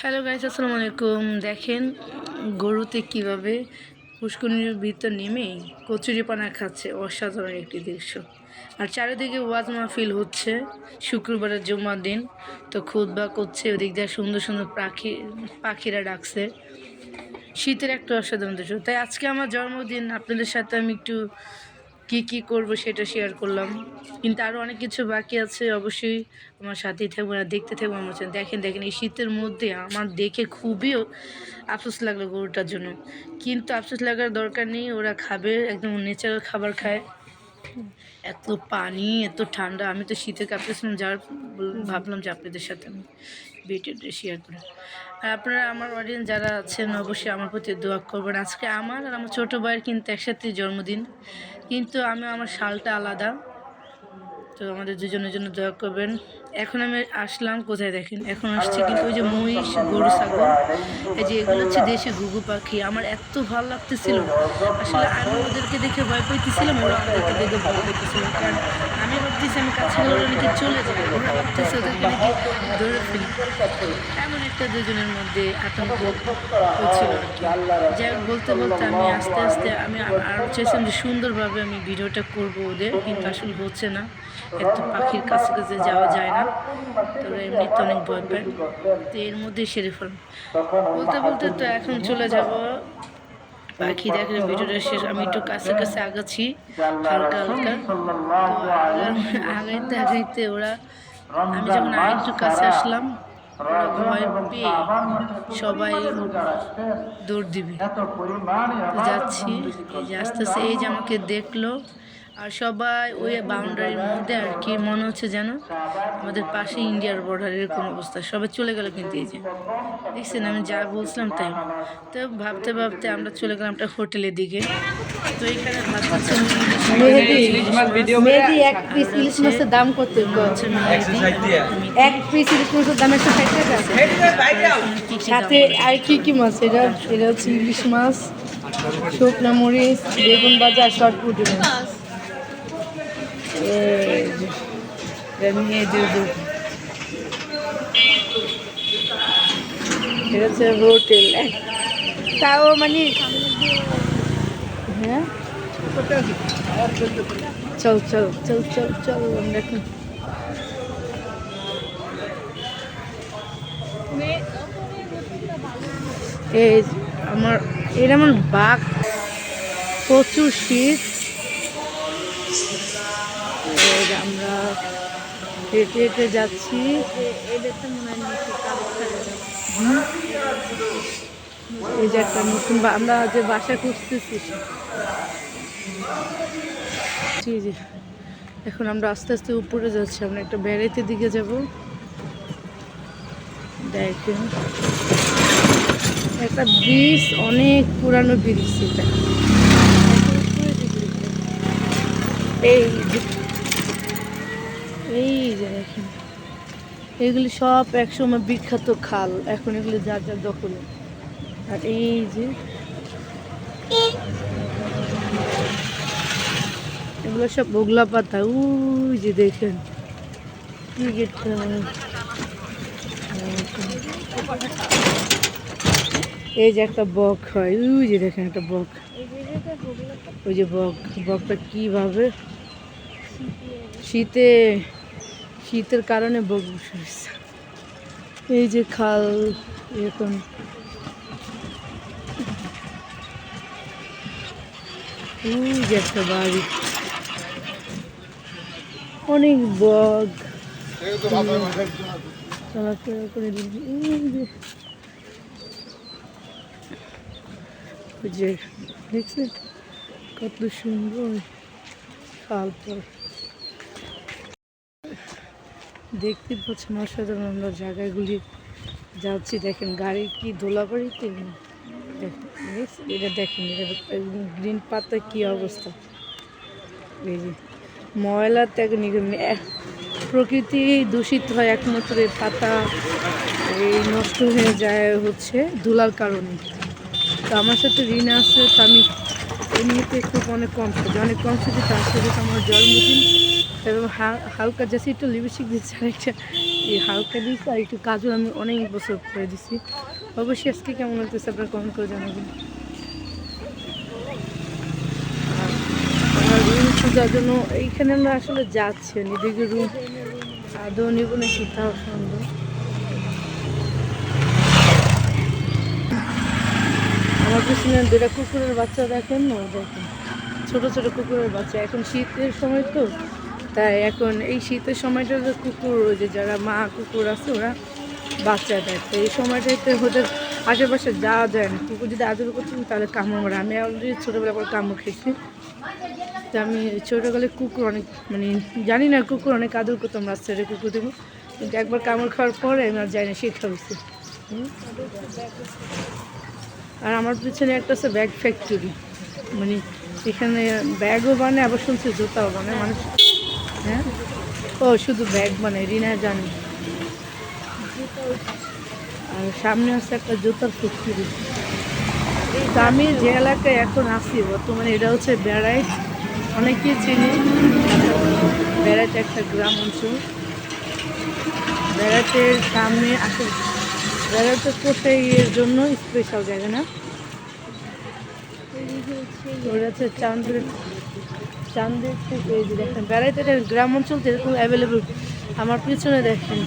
Hello guys আসসালামু আলাইকুম। দেখেন, গরুতে কীভাবে পুষ্করিণীর ভিতর নেমে কচুরিপানা খাচ্ছে, অসাধারণ একটি দৃশ্য। আর চারিদিকে ওয়াজ মাহফিল হচ্ছে, শুক্রবারের জুম্মার দিন। তো খুদবা করছে, ওদিক দিয়ে সুন্দর সুন্দর পাখি, পাখিরা ডাকছে। শীতের একটা অসাধারণ দৃশ্য। তাই আজকে আমার জন্মদিন, আপনাদের সাথে আমি একটু কি কি করব সেটা শেয়ার করলাম। কিন্তু আরও অনেক কিছু বাকি আছে, অবশ্যই আমার সাথেই থাকব না দেখতে থাকব আমার সাথে। দেখেন দেখেন, এই শীতের মধ্যে আমার দেখে খুবই আফসোস লাগল গরুটার জন্য। কিন্তু আফসোস লাগার দরকার নেই, ওরা খাবে, একদম ন্যাচারাল খাবার খায়। এত পানি, এত ঠান্ডা, আমি তো শীতে কাঁপতেছিলাম যার বল- ভাবলাম যে আপনাদের সাথে আমি ভিডিওটা শেয়ার করি। আপনারা আমার অডিয়েন্স যারা আছেন, অবশ্যই আমার প্রতি দোয়া করবেন। আজকে আমার আর আমার ছোটো ভাইয়ের কিন্তু একসাথে জন্মদিন। কিন্তু আমি, আমার শালটা আলাদা। তো আমাদের দুজনের জন্য দোয়া করবেন। এখন আমি আসলাম কোথায় দেখেন? এখন আসছে কিন্তু ওই যে মহিষ গরু ছাগল। এই যে এগুলো হচ্ছে দেশি ঘুঘু পাখি। আমার এত ভালো লাগতেছিল। আসলে আমি ওদেরকে দেখে ভয় পাইতেছিলাম ওরা আমাদেরকে দেখে ভয় পাইতেছিল। কারণ আমি ভাবতেছি আমি কাছে গেলে ওরা নাকি চলে যাবে। ওরা ভাবতেছে ওদেরকে নাকি ধরে ফেলি। এমন একটা দুজনের মধ্যে আতঙ্ক হচ্ছিল যাই হোক বলতে বলতে আমি আস্তে আস্তে আমি আরও চাইছিলাম যে সুন্দরভাবে আমি ভিডিওটা করব ওদের কিন্তু আসলে হচ্ছে না। এত পাখির কাছে কাছে যাওয়া যায় না। তোরা এমনিতে অনেক ভয় পায়। তো এর মধ্যেই সেরে ফেলাম বলতে বলতে তো এখন চলে যাব। পাখি দেখলে ভিডিওটা শেষ। আমি একটু কাছে কাছে আগাচ্ছি হালকা হালকা। তো আগাইতে আগাইতে ওরা আমি যখন আরেকটু কাছে আসলাম ভয় পেয়ে সবাই দৌড় দিবে। যাচ্ছি এই যে আস্তে আস্তে এই যে আমাকে দেখল আর সবাই ওই বাউন্ডারির মধ্যে আর কি। মনে হচ্ছে যেন আমাদের পাশে ইন্ডিয়ার বর্ডার এরকম অবস্থা। সবাই চলে গেল কিন্তু এই যে। দেখছেন আমি যা বলছিলাম তাই। তো ভাবতে ভাবতে আমরা চলে গেলাম একটা হোটেলের দিকে। তো এখানে এক পিস ইলিশ মাছের দাম কত? এক পিস ইলিশ মাছের দাম একশো ষাট টাকা সাথে আর কি কি মাছ? এটা এটা হচ্ছে ইলিশ মাছ শুকনো মরিচ বেগুন বাজার শর্ট পুটি মাছ। এই যে, এটা মেহেদি দুধ এটা হচ্ছে তাও মানে হ্যাঁ চল চল চল চল চল এই আমার এটা আমার বাঘ প্রচুর শীত। এই আমরা হেঁটে হেঁটে যাচ্ছি। এই যে একটা নতুন আমরা যে বাসা খুঁজতেছি। জি জি। এখন আমরা আস্তে আস্তে উপরে যাচ্ছি। আমরা একটা বেড়াইতে দিকে যাব। দেখেন। একটা ব্রিজ, অনেক পুরানো ব্রিজ এটা। এই এই যে দেখেন। এগুলি সব একসময় বিখ্যাত খাল। এখন এগুলি যার যার দখলে। আর এই যে এগুলো সব বগলা পাতা। উই যে দেখেন। এই যে একটা বক হয়। ওই যে দেখেন একটা বক। ওই যে বক। বকটা কীভাবে? শীতে শীতের কারণে বক বসে। এই যে খাল ওই যে একটা বাড়ি। অনেক বক। চলাফেরা করে দেখছেন? কত সুন্দর খালটা দেখতে পাচ্ছেন অসাধারণ আমরা জায়গাগুলি যাচ্ছি, দেখেন গাড়ি কি ধুলাবাড়িতে দেখেন? এটা দেখেন, এটা গ্রিন পাতা কি অবস্থা এই যে ময়লা ত্যাগ প্রকৃতি দূষিত হয় একমাত্র এই পাতা, এই নষ্ট হয়ে যায় হচ্ছে ধুলার কারণে তো আমার সাথে ঋণ আছে, তো আমি এমনিতে খুব অনেক কম সাজে, অনেক কম সাজে, তার সাথে আমার জন্মদিন এবং হা- হালকা জাস্ট একটু লিপস্টিক দিচ্ছি আর একটা, এই হালকা দিচ্ছি আর একটু কাজল আমি অনেক বছর করে দিছি। অবশ্যই আজকে কেমন লাগতেছে আপনার কমেন্ট করে জানাবেন। খোঁজার জন্য এইখানে আমরা আসলে যাচ্ছি এদিকে রুম, আদৌ নিব নাকি? তাও সন্দেহ আমার পিছনে দুটা কুকুরের বাচ্চা দেখেন, না, দেখেন। ছোট ছোট কুকুরের বাচ্চা। এখন শীতের সময় তো, তাই এখন এই শীতের সময়টাতে কুকুর, ওই যে যারা মা কুকুর আছে, ওরা বাচ্চা দেয়। তো এই সময়টাতে ওদের আশেপাশে যাওয়া যায় না। কুকুর যদি আদর করতেন, তাহলে কামড় মারে। আমি অলরেডি ছোটোবেলা করে কামড় খেয়েছি। তো আমি ছোটোবেলায় কুকুর অনেক মানে জানি না, কুকুর অনেক আদর করতাম রাস্তায় কুকুর দেবো। কিন্তু একবার কামড় খাওয়ার পরে আমি আর যাই না, শিক্ষা হয়েছে। আর আমার পিছনে একটা আছে ব্যাগ ফ্যাক্টরি মানে এখানে ব্যাগও বানায়, আবার শুনছি জুতাও বানায়। মানুষ হ্যাঁ? ও, শুধু ব্যাগ বানায়, রিনা জানি। আর সামনে আছে একটা জুতার ফ্যাক্টরি তো আমি যে এলাকায় এখন আসি বর্তমানে, এটা হচ্ছে বেড়াইট অনেকেই চিনি। বেড়াইট একটা গ্রাম অঞ্চল। বেড়াটের সামনে আসে বেড়াতে কোথায় এর জন্য স্পেশাল জায়গা না? হচ্ছে এই যে বেড়াইতে গ্রাম আমার পিছনে দেখেন,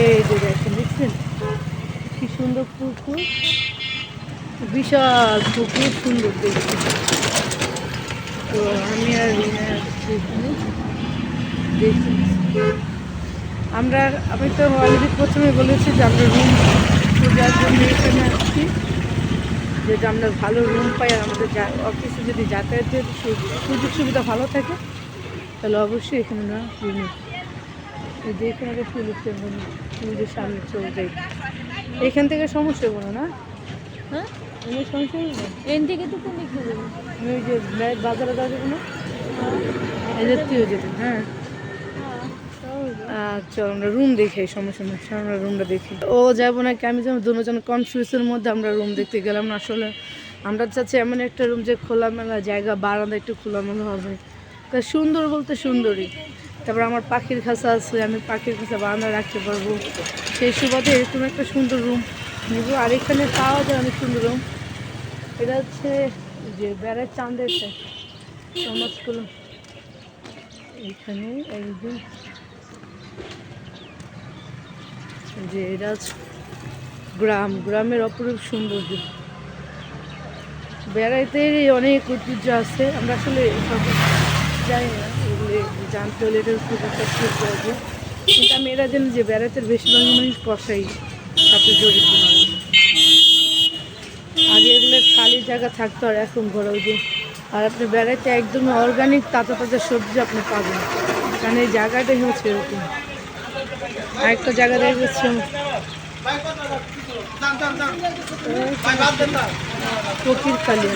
এই যে দেখেন, দেখছেন? কি সুন্দর পুকুর, বিশাল পুকুর, সুন্দর দেখতে। তো আমি আর রিনা আসছি এখানে। দেখি আমরা আমি তো অলরেডি প্রথমে বলেছি যে আমরা রুম খোঁজার জন্য এখানে আসছি। যদি আমরা ভালো রুম পাই আর আমাদের যা অফিসে যদি যাতায়াতের সু- সুযোগ সুবিধা ভালো থাকে তাহলে অবশ্যই এখানে না রুম যে এখানে একটা সুযোগ সুবিধার সামনে চলে যাই এখান থেকে সমস্যা কোনো না? হ্যাঁ? সমস্যা এন থেকে তো কোন? আমি ওই যে বাজারে যাওয়া যাবে না এদের তুইও যেতেন হ্যাঁ। আচ্ছা আমরা রুম দেখি সমস্যা নেই আমরা রুমটা দেখি। ও যাব নাকি? আমি যেমন দুজন কনফিউজের মধ্যে আমরা রুম দেখতে গেলাম না আসলে। আমরা চাচ্ছি এমন একটা রুম যে খোলামেলা জায়গা, বারান্দা একটু খোলামেলা হবে। তা সুন্দর বলতে সুন্দরই তারপর আমার পাখির খাঁচা আছে, আমি পাখির খাঁচা বারান্দা রাখতে পারব। সেই সুবাদে এরকম একটা সুন্দর রুম নিব, আর এখানে পাওয়া যায় অনেক সুন্দর রুম এটা হচ্ছে যে বেড়ার চাঁদের সমাজগুলো এখানে একদিন যে এটা গ্রাম, গ্রামের অপরূপ সৌন্দর্য। বেড়াইতে অনেক ঐতিহ্য আছে। আমরা আসলে সব জানি না, এগুলো জানতে হলে এটা খুব আছে কিন্তু আমি এরা জানি যে বেড়াতে বেশিরভাগ মানুষ কষাই সাথে জড়িত নয় আগে এগুলো খালি জায়গা থাকতো আর এখন ঘরে যে আর আপনি বেড়াইতে একদমই অর্গানিক তাজা তাজা সবজি আপনি পাবেন। কারণ এই জায়গাটাই হচ্ছে এরকম। আরেকটা জায়গা দেখেছি ফকির কালী।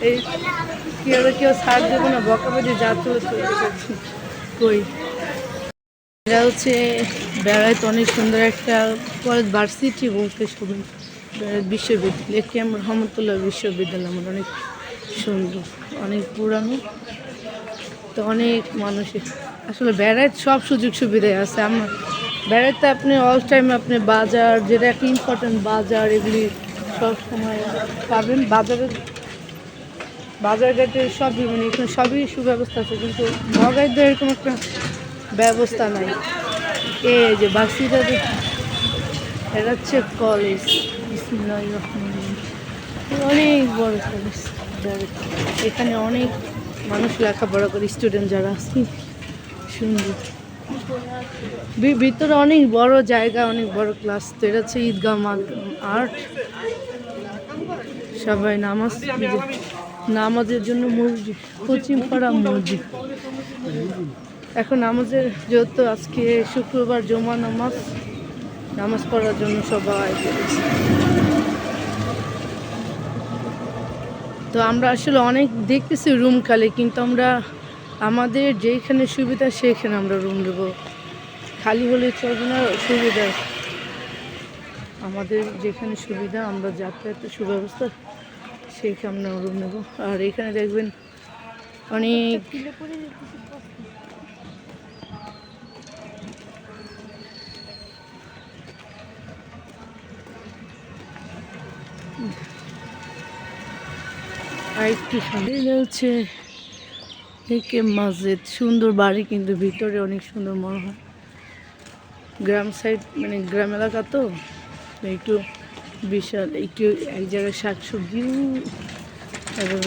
এই কেউ না অনেক সুন্দর একটা কলেজ ভার্সিটি বলতে বেড়াইত বিশ্ববিদ্যালয় আমার রহমতুল্লাহ বিশ্ববিদ্যালয়, আমার অনেক সুন্দর, অনেক পুরানো। তো অনেক মানুষের আসলে বেড়ায় সব সুযোগ সুবিধাই আছে। আমার বেড়াইতে আপনি অল টাইম আপনি বাজার, যেটা একটা ইম্পর্টেন্ট বাজার, এগুলি সব সময় পাবেন। বাজার ঘাটে সবই মানে এখানে সবই সুব্যবস্থা আছে, কিন্তু নগাইতে এরকম একটা ব্যবস্থা নাই। এই যে বাসিটা এটা হচ্ছে কলেজ অনেক বড় কলেজ এখানে অনেক মানুষ লেখাপড়া করে স্টুডেন্ট যারা আছে। সুন্দর। ভিতরে অনেক বড় জায়গা, অনেক বড় ক্লাস তো এটা হচ্ছে ঈদগাহ আর্ট সবাই নামাজ নামাজের জন্য মসজিদ পশ্চিম পাড়া মসজিদ। এখন নামাজের যেহেতু আজকে শুক্রবার জমা নামাজ নামাজ পড়ার জন্য সবাই তো আমরা আসলে অনেক দেখতেছি রুম খালি, কিন্তু আমরা আমাদের যেখানে সুবিধা সেইখানে আমরা রুম নেব। খালি হলে চলবে না, সুবিধা। আমাদের যেখানে সুবিধা, আমরা যাতায়াতের সুব্যবস্থা, সেইখানে আমরা রুম নেব। আর এখানে দেখবেন অনেক আরেকটু সামনে হচ্ছে একে মসজিদ, সুন্দর বাড়ি কিন্তু ভিতরে অনেক সুন্দর মনে হয়। গ্রাম সাইড মানে গ্রাম এলাকা তো, একটু বিশাল, একটু এক জায়গায় শাক সবজিও এবং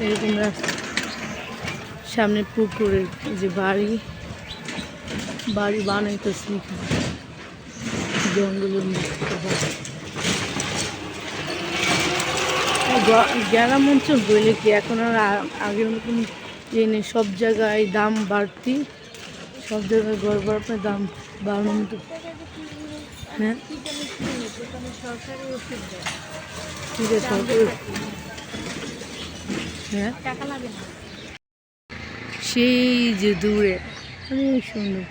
এরকম সামনে পুকুরের যে বাড়ি বাড়ি বানাইতেছি। জঙ্গলের মধ্যে বাড়ি। গ- গ্রাম অঞ্চল বলে কি এখন আর আগের মতন ইয়ে নেই? সব জায়গায় দাম বাড়তি, সব জায়গায় গড় বাড়ার দাম বাড়ানোর মতো। হ্যাঁ? ঠিক আছে হ্যাঁ? সেই যে দূরে অনেক সুন্দর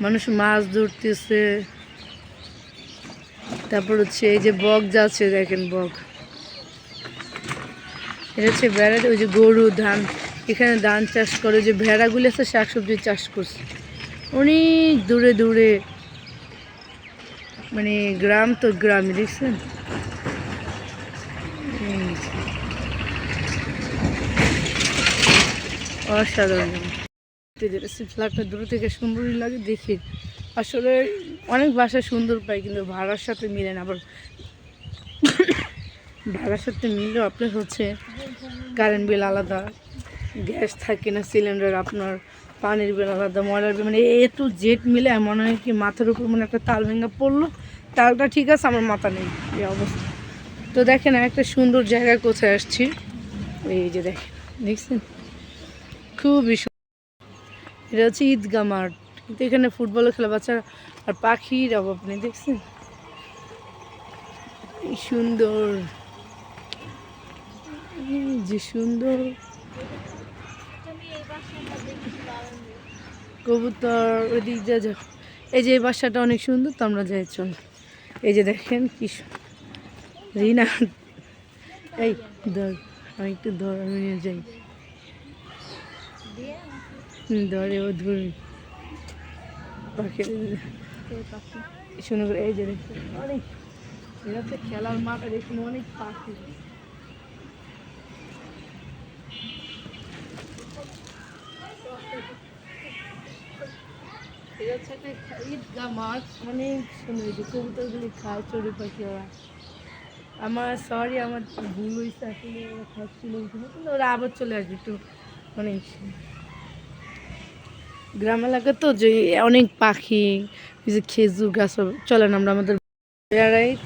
মানুষ মাছ ধরতেছে। তারপর হচ্ছে এই যে বক যাচ্ছে, দেখেন বক। এটা হচ্ছে বেড়া ওই যে গরু, ধান, এখানে ধান চাষ করে, যে ভেড়াগুলি আছে, শাকসবজি চাষ করছে। অনেক দূরে দূরে মানে গ্রাম তো গ্রামে, দেখছেন। অসাধারণ। দূর থেকে সুন্দরই লাগে দেখি। আসলে অনেক বাসা সুন্দর পাই কিন্তু ভাড়ার সাথে মিলে না, আবার ভাড়ার সাথে মিলেও আপনার হচ্ছে কারেন্ট বিল আলাদা গ্যাস থাকে না সিলিন্ডার আপনার পানির বিল আলাদা, ময়লার বিল মানে এ টু জেড মিলে মনে হয় কি মাথার উপর মানে একটা তাল ভেঙে পড়ল, তালটা ঠিক আছে, আমার মাথা নেই, এই অবস্থা। তো দেখেন একটা সুন্দর জায়গায় কোথায় আসছি, এই যে দেখেন, দেখছেন? খুবই সুন্দর এটা হচ্ছে ঈদগা মাঠ, কিন্তু এখানে ফুটবল খেলা, বাচ্চারা আর পাখির অভাব নেই, দেখছেন? সুন্দর। যে সুন্দর কবুতর ওইদিক যা যাও এই যে বাসাটা অনেক সুন্দর, তো আমরা যাই, চল। এই যে দেখেন কি রিনা, এই ধর, আমি একটু ধর, আমি নিয়ে যাই। ধরে ও ধরুন পাখি সুন্দর এই যে দেখুন, অনেক এটা হচ্ছে খেলার মাঠ এখানে অনেক পাখি। মাঠ অনেক সুন্দর যে কবুতরগুলি খায় চড়ি পাখি ওরা। আমার সরি আমার ভুল হয়েছে ওরা খাচ্ছিল কিন্তু ওরা আবার চলে আসবে একটু অনেক গ্রাম এলাকা তো যে অনেক পাখি যে খেজুর গাছ চলেন আমরা আমাদের বেড়াইত।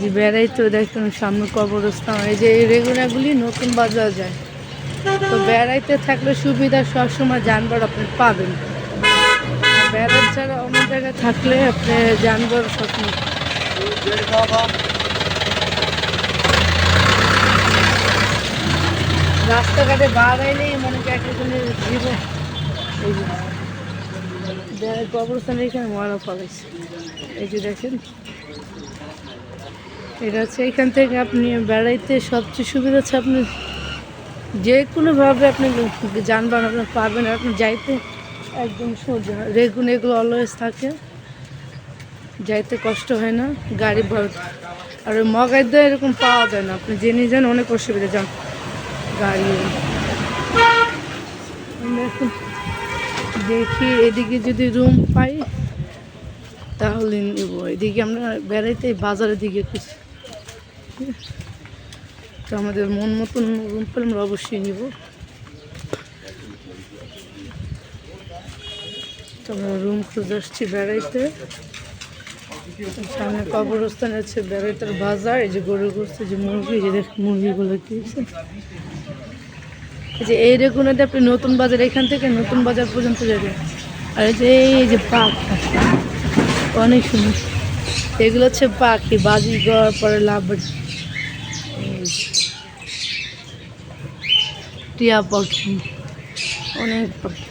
যে বেড়াই তো দেখুন সামনে কবরস্থান, এই যে রেগুনাগুলি নতুন বাজার যায়। তো বেড়াইতে থাকলে সুবিধা সবসময় যানবাহন আপনি পাবেন। বেড়ার ছাড়া অন্য জায়গায় থাকলে আপনি যানবাহন সবসময় রাস্তাঘাটে বার আইলেই মনে করি একজনের জীবন। এই কবরস্থানে এখানে ময়লা ফলাইছে। এই যে দেখেন। এটা হচ্ছে এখান থেকে আপনি বেড়াইতে সবচেয়ে সুবিধা হচ্ছে আপনি যে কোনোভাবে আপনি যানবাহন আপনার পাবেন আপনি যাইতে একদম সোজা রেগুন এগুলো অলওয়েজ থাকে। যাইতে কষ্ট হয় না, গাড়ি ভর আর ওই মগাইতে এরকম পাওয়া যায় না। আপনি জেনে যান অনেক অসুবিধা, যান। গাড়ি। দেখি, এদিকে যদি রুম পাই, তাহলে নেব। এদিকে আমরা বেড়াইতে বাজারের দিকে কিছু তো আমাদের মন মতন রুম পেলে আমরা অবশ্যই নিব। তো আমরা রুম খুঁজে আসছি বেড়াইতে। সামনে কবরস্থান আছে বেড়াইতের বাজার, এই যে গরু গোস্ত যে মুরগি যে দেখ মুরগিগুলো কি হয়েছে? এই যে এই রেগুনাতে আপনি নতুন বাজার, এখান থেকে নতুন বাজার পর্যন্ত যাবেন। আর এই যে এই যে পাখি অনেক সুন্দর। এগুলো হচ্ছে পাখি বাজিগর পরে লাভ টিয়া পাখি, অনেক পাখি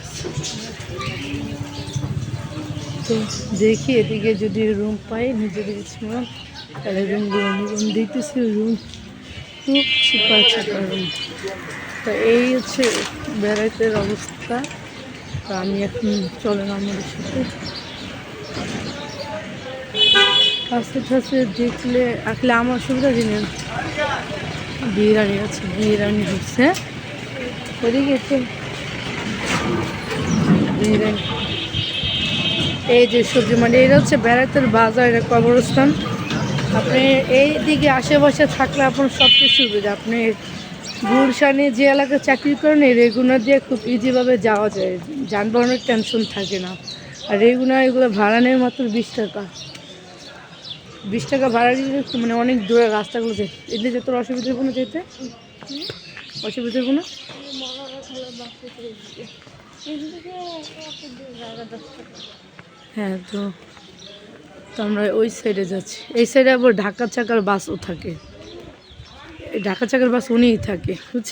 তো দেখি এদিকে যদি রুম পাই নিজেদের ইচ্ছা তাহলে রুমগুলো রুম দেখতেছি রুম খুব সুপার সুপার রুম তো এই হচ্ছে বেড়াইতের অবস্থা। তো আমি এখন চলেন আমাদের সাথে। কাছে কাছে দেখলে, আসলে আমার সুবিধা জিনিস বিরিয়ানি আছে বিরিয়ানি ঢুকছে বিরিয়ানি এই যে সবজি মানে এটা হচ্ছে বেড়াতের বাজার, এটা কবরস্থান। আপনি এই দিকে আশেপাশে থাকলে আপনার সব কিছু সুবিধা। আপনি গুলশানে যে এলাকায় চাকরি করেন, এই রেগুনার দিয়ে খুব ইজিভাবে যাওয়া যায়। যানবাহনের টেনশন থাকে না। আর রেগুনার এগুলো ভাড়া নেয় মাত্র বিশ টাকা। বিশ টাকা ভাড়া দিলে মানে অনেক দূরে রাস্তাগুলো যায় এদিকে যে তোর অসুবিধা কোনো যেতে? অসুবিধা কোনো হ্যাঁ তো তো আমরা ওই সাইডে যাচ্ছি। এই সাইডে আবার ঢাকা চাকার বাসও থাকে। এই ঢাকা চাকার বাস উনিই থাকে, বুঝছ?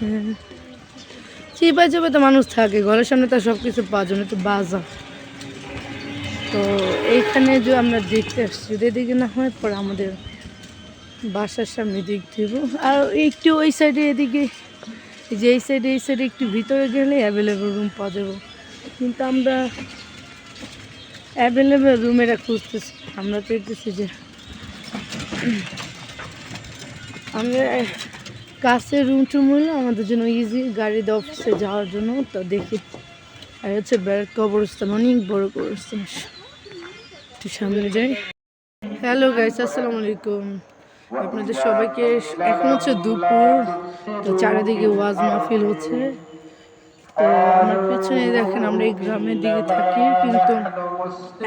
হ্যাঁ। চিপাই চাপে তো মানুষ থাকে, ঘরের সামনে তো সব কিছু পাওয়া যায় তো বাজার তো এইখানে যে আমরা দেখতে আসছি, যদি এদিকে না হয় পরে আমাদের বাসার সামনে দিক দিব। আর একটু ওই সাইডে এদিকে যে এই সাইডে এই সাইডে একটু ভিতরে গেলে অ্যাভেলেবেল রুম পাওয়া যাবে। কিন্তু আমরা অ্যাভেলেবেল রুমেরা খুঁজতেছি। আমরা পেতেছি যে আমরা কাছে রুম টুম হলে আমাদের জন্য ইজি গাড়িতে অফিসে যাওয়ার জন্য তো দেখি। আর হচ্ছে ব্যারেক কবরস্থান, অনেক বড় কবরস্থান। একটু সামনে যাই। হ্যালো গাইস আসসালামু আলাইকুম। আপনাদের সবাইকে এখন হচ্ছে দুপুর তো চারিদিকে ওয়াজ মাহফিল হচ্ছে। তো আমার পেছনে দেখেন আমরা এই গ্রামের দিকে থাকি কিন্তু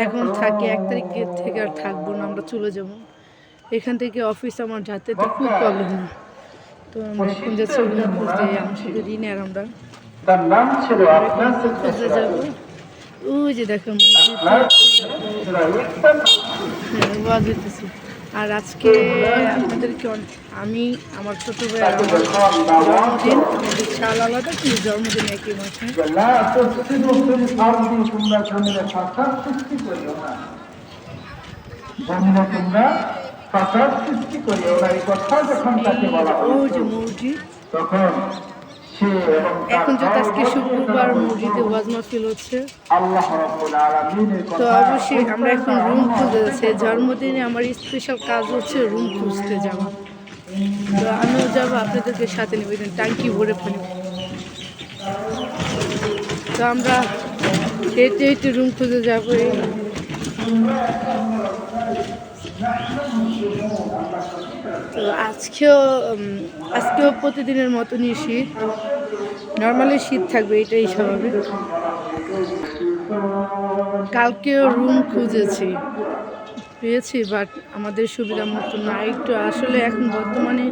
এখন থাকি এক তারিখে থেকে আর থাকব না আমরা চলে যাব। এখান থেকে অফিস আমার যাতে তো খুব প্রবলেম তো আমরা এখন যাচ্ছি রুম খুঁজতে আমার সাথে রিনে আর আমরা। খুঁজতে যাব। ওই যে দেখেন হ্যাঁ, ওয়াজ হইতেছে। আর আজকে আপনাদেরকে আমি আমার ছোট ভাই জন্মদিন আমাদের সাল আলাদা কিন্তু জন্মদিন একই মাসে। যে তখন এখন যেহেতু আজকে শুক্রবার মসজিদে ওয়াজ মাহফিল হচ্ছে। তো অবশ্যই আমরা এখন রুম খুঁজতে যাচ্ছি জন্মদিনে আমার স্পেশাল কাজ হচ্ছে রুম খুঁজতে যাওয়া। তো আমিও যাব আপনাদেরকে সাথে নেব। ট্যাঙ্কি ভরে ফেলি। তো আমরা হেঁটে হেঁটে রুম খুঁজে যাব। এই তো আজকেও আজকেও প্রতিদিনের মতনই শীত। নর্মালি শীত থাকবে, এটাই স্বাভাবিক। কালকেও রুম খুঁজেছি। পেয়েছি বাট আমাদের সুবিধা মতো না একটু আসলে এখন বর্তমানে